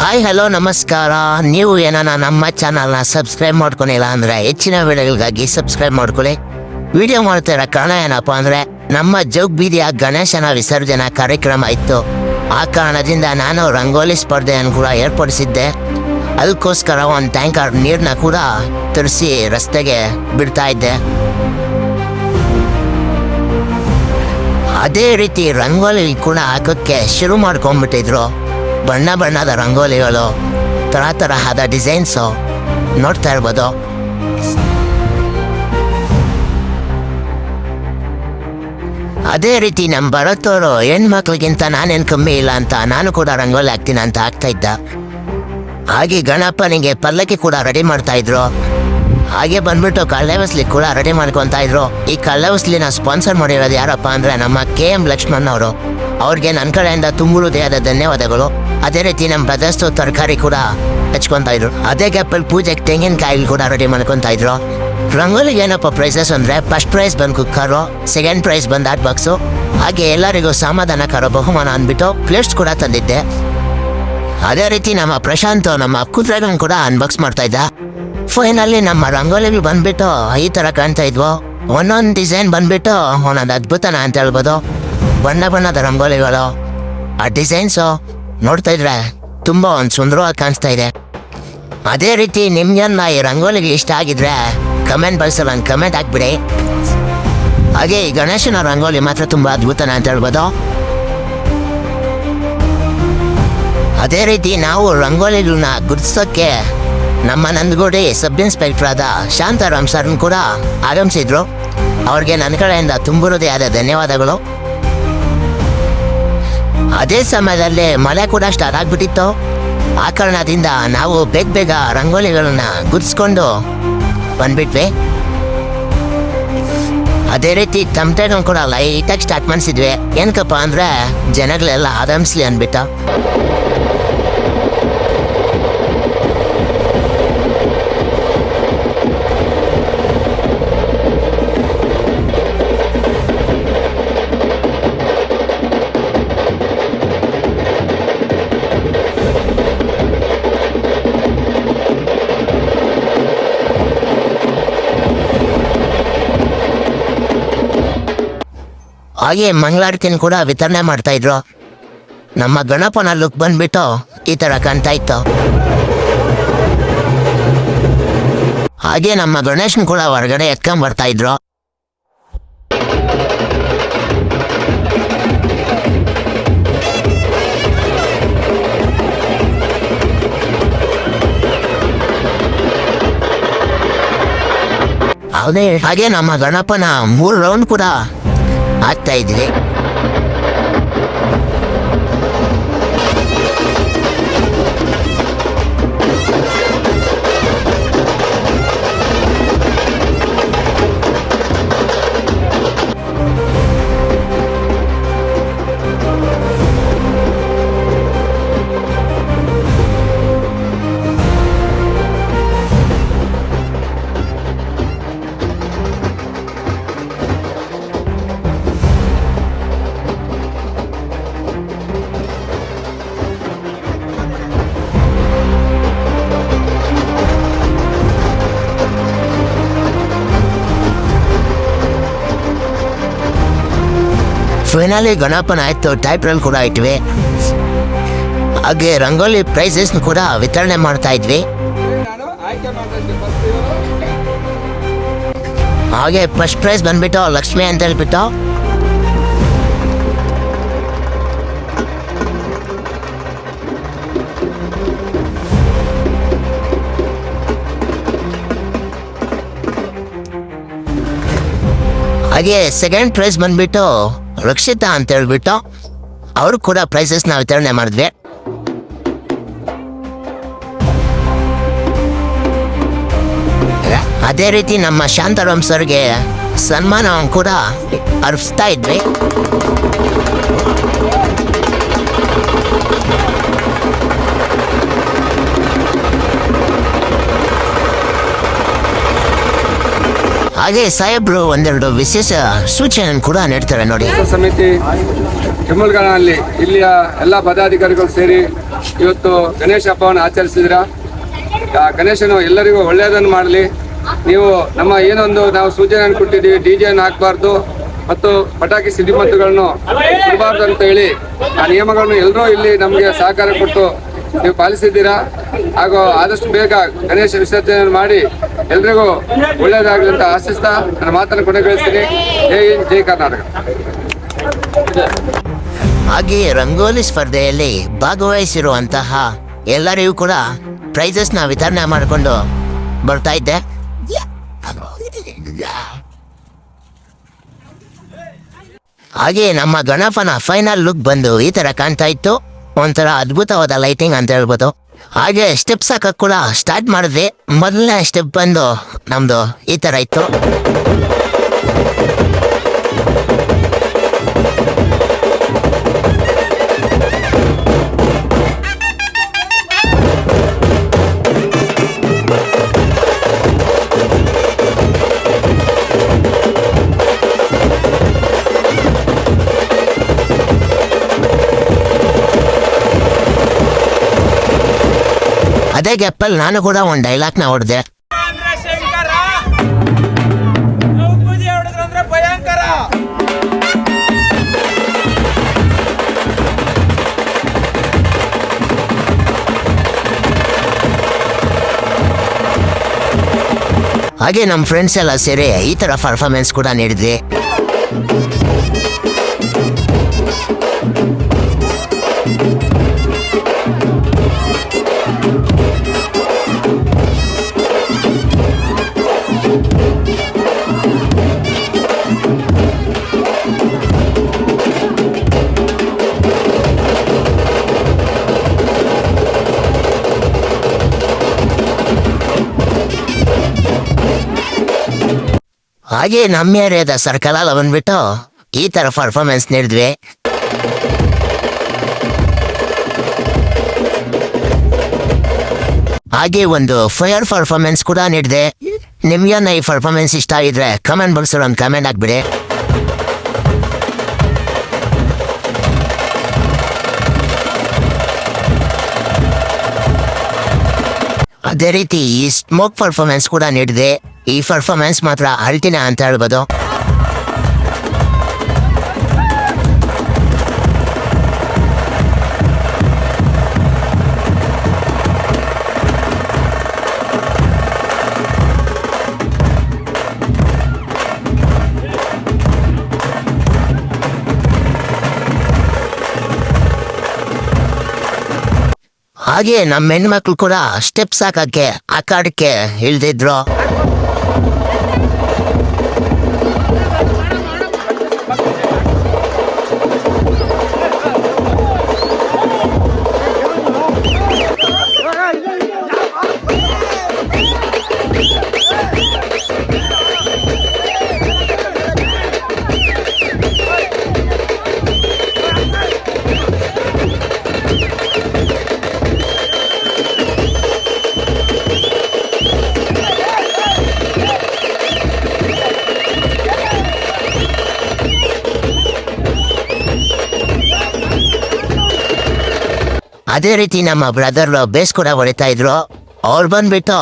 Hi hello ನಮಸ್ಕಾರ. ನೀವು ಏನಾನ ನಮ್ಮ ಚಾನಲ್ನ ಸಬ್ಸ್ಕ್ರೈಬ್ ಮಾಡ್ಕೊಂಡಿಲ್ಲ ಅಂದರೆ ಹೆಚ್ಚಿನ ವಿಡಿಯೋಗಳಿಗಾಗಿ ಸಬ್ಸ್ಕ್ರೈಬ್ ಮಾಡ್ಕೊಳ್ಳಿ. ವಿಡಿಯೋ ಮಾಡ್ತಿರೋ ಕಾರಣ ಏನಪ್ಪ ಅಂದರೆ, ನಮ್ಮ ಜೋಗ್ ಬೀದಿಯ ಗಣೇಶನ ವಿಸರ್ಜನಾ ಕಾರ್ಯಕ್ರಮ ಇತ್ತು. ಆ ಕಾರಣದಿಂದ ನಾನು ರಂಗೋಲಿ ಸ್ಪರ್ಧೆಯನ್ನು ಕೂಡ ಏರ್ಪಡಿಸಿದ್ದೆ. ಅದಕ್ಕೋಸ್ಕರ ಒಂದು ಟ್ಯಾಂಕರ್ ನೀರನ್ನ ಕೂಡ ತರಿಸಿ ರಸ್ತೆಗೆ ಬಿಡ್ತಾ ಇದ್ದೆ. ಅದೇ ರೀತಿ ರಂಗೋಲಿ ಕೂಡ ಹಾಕೋಕ್ಕೆ ಶುರು ಮಾಡ್ಕೊಂಡ್ಬಿಟ್ಟಿದ್ರು. ಬಣ್ಣ ಬಣ್ಣದ ರಂಗೋಲಿಗಳು ತರ ತರಹದ ಡಿಸೈನ್ಸು ನೋಡ್ತಾ ಇರ್ಬೋದು. ಅದೇ ರೀತಿ ನಮ್ಮ ಭರತವರು ಹೆಣ್ಮಕ್ಳಿಗಿಂತ ನಾನೇನು ಕಮ್ಮಿ ಇಲ್ಲ ಅಂತ ನಾನು ಕೂಡ ರಂಗೋಲಿ ಹಾಕ್ತೀನಿ ಅಂತ ಆಗ್ತಾ ಇದ್ದ. ಹಾಗೆ ಗಣಪನಿಗೆ ಪಲ್ಲಕ್ಕಿ ಕೂಡ ರೆಡಿ ಮಾಡ್ತಾ ಇದ್ರು. ಹಾಗೆ ಬಂದ್ಬಿಟ್ಟು ಕಳ್ಳೆವಸ್ಲಿ ಕೂಡ ರೆಡಿ ಮಾಡ್ಕೊತಾ ಇದ್ರು. ಈ ಕಳ್ಳೆವಸ್ಲಿನ ಸ್ಪಾನ್ಸರ್ ಮಾಡಿರೋದು ಯಾರಪ್ಪ ಅಂದ್ರೆ ನಮ್ಮ ಕೆ ಎಂ ಲಕ್ಷ್ಮಣ್ ಅವರು. ಅವ್ರಿಗೆ ನನ್ನ ಕಡೆಯಿಂದ ತುಂಬ ದೇಹದ ಧನ್ಯವಾದಗಳು. ಅದೇ ರೀತಿ ನಮ್ಮ ಬ್ರದರ್ಸ್ ತರಕಾರಿ ಕೂಡ ಹಚ್ಕೊತಾ ಇದ್ರು. ಅದೇ ಗ್ಯಾಪಲ್ಲಿ ಪೂಜೆಗೆ ತೆಂಗಿನಕಾಯಿ ಕೂಡ ರೆಡಿ ಮಾಡ್ಕೊತಾ ಇದ್ರು. ರಂಗೋಲಿಗೆ ಏನಪ್ಪ ಪ್ರೈಸಸ್ ಅಂದರೆ ಫಸ್ಟ್ ಪ್ರೈಸ್ ಬಂದು ಕುಕ್ಕರು ಸೆಕೆಂಡ್ ಪ್ರೈಸ್ ಬಂದು ಆಟ್ ಬಾಕ್ಸು ಹಾಗೆ ಎಲ್ಲರಿಗೂ ಸಮಾಧಾನಕರ ಬಹುಮಾನ ಅಂದ್ಬಿಟ್ಟು ಪ್ಲೇಟ್ಸ್ ಕೂಡ ತಂದಿದ್ದೆ. ಅದೇ ರೀತಿ ನಮ್ಮ ಪ್ರಶಾಂತ್ ನಮ್ಮ ಕುದ್ರಗನ್ ಕೂಡ ಅನ್ಬಾಕ್ಸ್ ಮಾಡ್ತಾ ಇದ್ದ. ಫೈನಲ್ಲಿ ನಮ್ಮ ರಂಗೋಲಿಗಳು ಬಂದ್ಬಿಟ್ಟು ಈ ಥರ ಕಾಣ್ತಾ ಇದ್ವು. ಒಂದೊಂದು ಡಿಸೈನ್ ಬಂದ್ಬಿಟ್ಟು ಒಂದೊಂದು ಅದ್ಭುತನ ಅಂತ ಹೇಳ್ಬೋದು. ಬಣ್ಣ ಬಣ್ಣದ ರಂಗೋಲಿಗಳು, ಆ ಡಿಸೈನ್ಸು ನೋಡ್ತಾ ಇದ್ರೆ ತುಂಬ ಒಂದು ಸುಂದರವಾಗಿ ಕಾಣಿಸ್ತಾ ಇದೆ. ಅದೇ ರೀತಿ ನಿಮ್ಗೆನ್ನ ಈ ರಂಗೋಲಿಗೆ ಇಷ್ಟ ಆಗಿದ್ರೆ ಕಮೆಂಟ್ ಬಳಸಲ್ಲ ಒಂದು ಕಮೆಂಟ್ ಹಾಕ್ಬಿಡಿ. ಹಾಗೆ ಈ ಗಣೇಶನ ರಂಗೋಲಿ ಮಾತ್ರ ತುಂಬ ಅದ್ಭುತನ ಅಂತ ಹೇಳ್ಬೋದು. ಅದೇ ರೀತಿ ನಾವು ರಂಗೋಲಿಗಳನ್ನ ಗುರ್ತಿಸೋಕ್ಕೆ ನಮ್ಮ ನಂದಗೋಡಿ ಸಬ್ ಇನ್ಸ್ಪೆಕ್ಟರ್ ಆದ ಶಾಂತಾರಾಮ್ ಸರ್ನ ಕೂಡ ಆಗಮಿಸಿದ್ರು. ಅವ್ರಿಗೆ ನನ್ನ ಕಡೆಯಿಂದ ತುಂಬಿರೋದೇ ಆದ ಧನ್ಯವಾದಗಳು. ಅದೇ ಸಮಯದಲ್ಲಿ ಮಳೆ ಕೂಡ ಸ್ಟಾರ್ಟ್ ಆಗ್ಬಿಟ್ಟಿತ್ತು. ಆ ಕಾರಣದಿಂದ ನಾವು ಬೇಗ ಬೇಗ ರಂಗೋಲಿಗಳನ್ನ ಗುರ್ಸ್ಕೊಂಡು ಬಂದ್ಬಿಟ್ವಿ. ಅದೇ ರೀತಿ ತಮಟೆಗಳನ್ನ ಕೂಡ ಲೈಟಾಗಿ ಸ್ಟಾರ್ಟ್ ಮಾಡಿಸಿದ್ವಿ. ಏನಕ್ಕಪ್ಪ ಅಂದ್ರೆ ಜನಗಳೆಲ್ಲ ಆರಂಭಿಸ್ಲಿ ಅಂದ್ಬಿಟ್ಟು. ಹಾಗೆ ಮಂಗಳಾರತಿನ ಕೂಡ ವಿತರಣೆ ಮಾಡ್ತಾ ಇದ್ರು. ನಮ್ಮ ಗಣಪನ ಲುಕ್ ಬಂದ್ಬಿಟ್ಟು ಈ ತರ ಕಾಣ್ತಾ ಇತ್ತು. ಹಾಗೆ ನಮ್ಮ ಗಣೇಶನ್ ಕೂಡ ಹೊರಗಡೆ ಎತ್ಕೊಂಡ್ ಬರ್ತಾ ಇದ್ರು. ಹಾಗೆ ನಮ್ಮ ಗಣಪನ ಮೂರು ರೌಂಡ್ ಕೂಡ ಆಗ್ತಾ ಇದ್ವಿ ಫೈನಲಿ ಗಣಪನ ಆಯಿತು ಟೈಪ್ರಲ್ಲಿ ಕೂಡ ಇಟ್ವಿ. ಹಾಗೆ ರಂಗೋಲಿ ಪ್ರೈಸಸ್ ಕೂಡ ವಿತರಣೆ ಮಾಡ್ತಾ ಇದ್ವಿ. ಹಾಗೆ ಫಸ್ಟ್ ಪ್ರೈಸ್ ಬಂದ್ಬಿಟ್ಟು ಲಕ್ಷ್ಮಿ ಅಂತ ಹೇಳ್ಬಿಟ್ಟು. ಹಾಗೆ ಸೆಕೆಂಡ್ ಪ್ರೈಸ್ ಬಂದ್ಬಿಟ್ಟು ರಕ್ಷಿತಾ ಅಂತ ಹೇಳ್ಬಿಟ್ಟು ಅವರು ಕೂಡ ಪ್ರೈಸಸ್ನ ವಿತರಣೆ ಮಾಡಿದ್ವಿ. ಅದೇ ರೀತಿ ನಮ್ಮ ಶಾಂತಾರಾಮ್ ಸರ್ಗೆ ಸನ್ಮಾನವನ್ನು ಕೂಡ ಅರ್ಪಿಸ್ತಾ ಇದ್ವಿ. ಹಾಗೆ ಸಾಹೇಬ್ರು ಒಂದೆರಡು ವಿಶೇಷ ಸೂಚನೆ ಕೂಡ ನೀಡ್ತಾರೆ ನೋಡಿ. ಸಮಿತಿ ಕೆಮ್ಮಲ್ಗಳಲ್ಲಿ ಇಲ್ಲಿಯ ಎಲ್ಲ ಪದಾಧಿಕಾರಿಗಳು ಸೇರಿ ಇವತ್ತು ಗಣೇಶ ಹಬ್ಬವನ್ನು ಆಚರಿಸಿದ್ರ. ಗಣೇಶನು ಎಲ್ಲರಿಗೂ ಒಳ್ಳೆಯದನ್ನು ಮಾಡಲಿ. ನೀವು ನಮ್ಮ ಏನೊಂದು ನಾವು ಸೂಚನೆಯನ್ನು ಕೊಟ್ಟಿದ್ದೀವಿ ಡಿ ಜೆಯನ್ನು ಹಾಕಬಾರ್ದು ಮತ್ತು ಪಟಾಕಿ ಸಿಡಿಮದ್ದುಗಳನ್ನು ಕೊಡಬಾರ್ದು ಅಂತ ಹೇಳಿ ಆ ನಿಯಮಗಳನ್ನು ಎಲ್ಲರೂ ಇಲ್ಲಿ ನಮಗೆ ಸಹಕಾರ ಕೊಟ್ಟು ನೀವು ಪಾಲಿಸಿದ್ದೀರಾ? ಹಾಗೂ ಆದಷ್ಟು ಬೇಗ ಗಣೇಶ ವಿಸರ್ಜನೆ ಮಾಡಿ ಎಲ್ರಿಗೂ ಒಳ್ಳೆಯದಾಗಲಿ ಅಂತ ಆಶಿಸ್ತಾ ನನ್ನ ಮಾತನ್ನು ಕೊನೆಗೊಳಿಸ್ತೀನಿ. ಜೈ ಜೈ ಕರ್ನಾಟಕ. ಹಾಗೆಯೇ ರಂಗೋಲಿ ಸ್ಪರ್ಧೆಯಲ್ಲಿ ಭಾಗವಹಿಸಿರುವಂತಹ ಎಲ್ಲರಿಗೂ ಕೂಡ ಪ್ರೈಸಸ್ನ ವಿತರಣೆ ಮಾಡಿಕೊಂಡು ಬರ್ತಾ ಇದ್ದೆ. ಹಾಗೆ ನಮ್ಮ ಗಣಪನ ಫೈನಲ್ ಲುಕ್ ಬಂದು ಈ ತರ ಕಾಣ್ತಾ ಇತ್ತು. ಒಂಥರ ಅದ್ಭುತವಾದ ಲೈಟಿಂಗ್ ಅಂತ ಹೇಳ್ಬೋದು. ಹಾಗೆ ಸ್ಟೆಪ್ಸ್ ಹಾಕಕ್ ಕೂಡ ಸ್ಟಾರ್ಟ್ ಮಾಡಿದ್ವಿ. ಮೊದಲನೇ ಸ್ಟೆಪ್ ಬಂದು ನಮ್ದು ಈ ತರ ಇತ್ತು. ಅದೇ ಗ್ಯಾಪಲ್ಲಿ ನಾನು ಕೂಡ ಒಂದು ಡೈಲಾಗ್ನ ಹೊಡೆದೆ. ಹಾಗೆ ನಮ್ಮ ಫ್ರೆಂಡ್ಸ್ ಎಲ್ಲ ಸೇರಿ ಈ ಥರ ಪರ್ಫಾರ್ಮೆನ್ಸ್ ಕೂಡ ನೀಡಿದ್ವಿ. ಹಾಗೆ ನಮ್ಮ ಏರಿಯಾದ ಸರ್ಕಲಲ್ಲಿ ಬಂದ್ಬಿಟ್ಟು ಈ ತರ ಪರ್ಫಾರ್ಮೆನ್ಸ್ ನೀಡಿದ್ವಿ. ಹಾಗೆ ಒಂದು ಫೈರ್ ಪರ್ಫಾರ್ಮೆನ್ಸ್ ಕೂಡ ನೀಡಿದೆ. ನಿಮ್ಗೇನ ಈ ಪರ್ಫಾರ್ಮೆನ್ಸ್ ಇಷ್ಟ ಆಗಿದ್ರೆ ಕಮೆಂಟ್ ಬಾಕ್ಸ್ ಒಂದು ಕಮೆಂಟ್ ಹಾಕ್ಬಿಡಿ. ಅದೇ ರೀತಿ ಈ ಸ್ಮೋಕ್ ಪರ್ಫಾರ್ಮೆನ್ಸ್ ಕೂಡ ನೀಡಿದೆ. ಈ ಪರ್ಫಾರ್ಮೆನ್ಸ್ ಮಾತ್ರ ಅಲ್ಟಿನ ಅಂತ ಹೇಳ್ಬೋದು. ಹಾಗೆ ನಮ್ಮ ಹೆಣ್ಮಕ್ಳು ಕೂಡ ಸ್ಟೆಪ್ಸ್ ಹಾಕಕ್ಕೆ ಆಕಾಡಕ್ಕೆ ಇಳ್ದಿದ್ರು. ಅದೇ ರೀತಿ ನಮ್ಮ ಬ್ರದರ್ ಬೇಸ್ ಕೂಡ ಹೊಡಿತಾ ಇದ್ರು. ಅವ್ರು ಬಂದ್ಬಿಟ್ಟು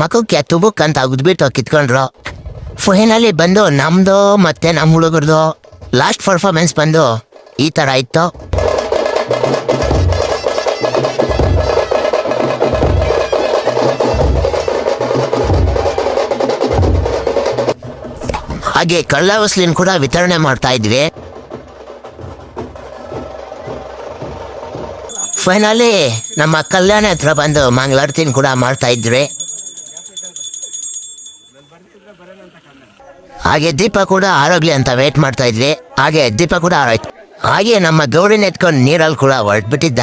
ಮಖಕ್ಕೆ ತುಬುಕ್ ಅಂತ ಉದ್ಬಿಟ್ಟು ಕಿತ್ಕೊಂಡ್ರು. ಫೈನಲಿ ಬಂದು ನಮ್ದು ಮತ್ತೆ ನಮ್ಮ ಹುಡುಗರದು ಲಾಸ್ಟ್ ಪರ್ಫಾರ್ಮೆನ್ಸ್ ಬಂದು ಈ ತರ ಇತ್ತು. ಹಾಗೆ ಕಳ್ಳ ವಸ್ಲಿನ್ ಕೂಡ ವಿತರಣೆ ಮಾಡ್ತಾ ಇದ್ವಿ. ಫೈನಲಿ ನಮ್ಮ ಕಲ್ಯಾಣ ಹತ್ರ ಬಂದು ಮಂಗಳಾರತಿನ ಕೂಡ ಮಾಡ್ತಾ ಇದ್ರಿ ಹಾಗೆ ದೀಪ ಕೂಡ ಆರೋಗ್ಲಿ ಅಂತ ವೇಟ್ ಮಾಡ್ತಾ ಇದ್ವಿ. ಹಾಗೆ ದೀಪ ಕೂಡ ಆರೋಯ್ತು. ಹಾಗೆ ನಮ್ಮ ಗೌಡಿನ ಎತ್ಕೊಂಡು ನೀರಲ್ಲಿ ಕೂಡ ಹೊರಟ್ಬಿಟ್ಟಿದ್ದ.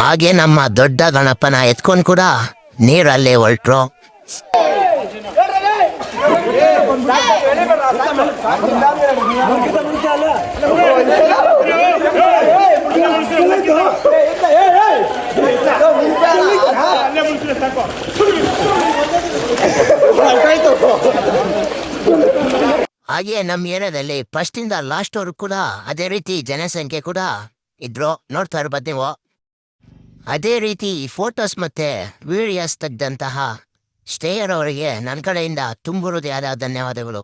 ಹಾಗೆ ನಮ್ಮ ದೊಡ್ಡ ಗಣಪನ ಎತ್ಕೊಂಡು ಕೂಡ ನೀರಲ್ಲೇ ಹೊರಟ್ರು. ಹಾಗೆ ನಮ್ಮ ಏರಿಯಾದಲ್ಲಿ ಫಸ್ಟ್ ಇಂದ ಲಾಸ್ಟ್ ಅವ್ರು ಕೂಡ ಅದೇ ರೀತಿ ಜನಸಂಖ್ಯೆ ಕೂಡ ಇದ್ರು. ನೋಡ್ತಾ ಇರ್ಬೋದು ನೀವು. ಅದೇ ರೀತಿ ಫೋಟೋಸ್ ಮತ್ತೆ ವಿಡಿಯೋಸ್ ತೆಗೆದಂತಹ ಸ್ಟೇಯರ್ ಅವರಿಗೆ ನನ್ನ ಕಡೆಯಿಂದ ತುಂಬುವುದೇ ಆದ ಧನ್ಯವಾದಗಳು.